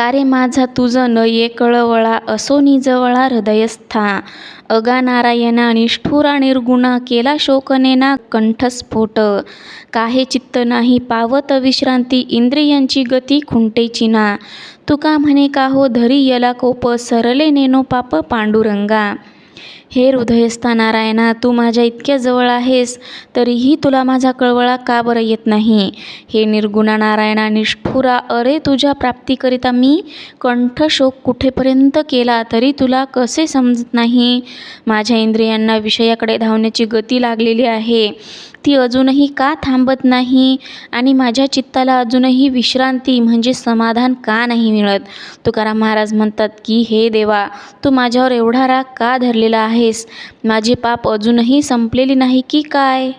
का रे माझा? न नये कळवळा असो निजवळा हृदयस्था. अगा नारायणा निष्ठुरा निर्गुणा केला शोकनेना कंठस्फोट. काहे चित्त नाही पावत विश्रांती इंद्रियांची गती खुंटेची ना. तुका म्हणे का हो धरी यला कोप सरले नेनो पाप पांडुरंगा. हे हृदयस्था नारायणा तू माझ्या इतक्या जवळ आहेस तरीही तुला माझा कळवळा का बरं येत नाही? हे निर्गुणा नारायणा निष्ठुरा अरे तुझ्या प्राप्तीकरिता मी कंठशोक कुठेपर्यंत केला तरी तुला कसे समजत नाही? माझ्या इंद्रियांना विषयाकडे धावण्याची गती लागलेली आहे. ती अजूनही का थांबत नाही? आणि माझ्या चित्ताला अजूनही विश्रांती म्हणजे समाधान का नाही मिळत? तुकाराम महाराज म्हणतात की हे देवा तू माझ्यावर एवढा राग का धरला धरलेला आहेस. माझे पाप अजूनही संपलेली नाही की काय?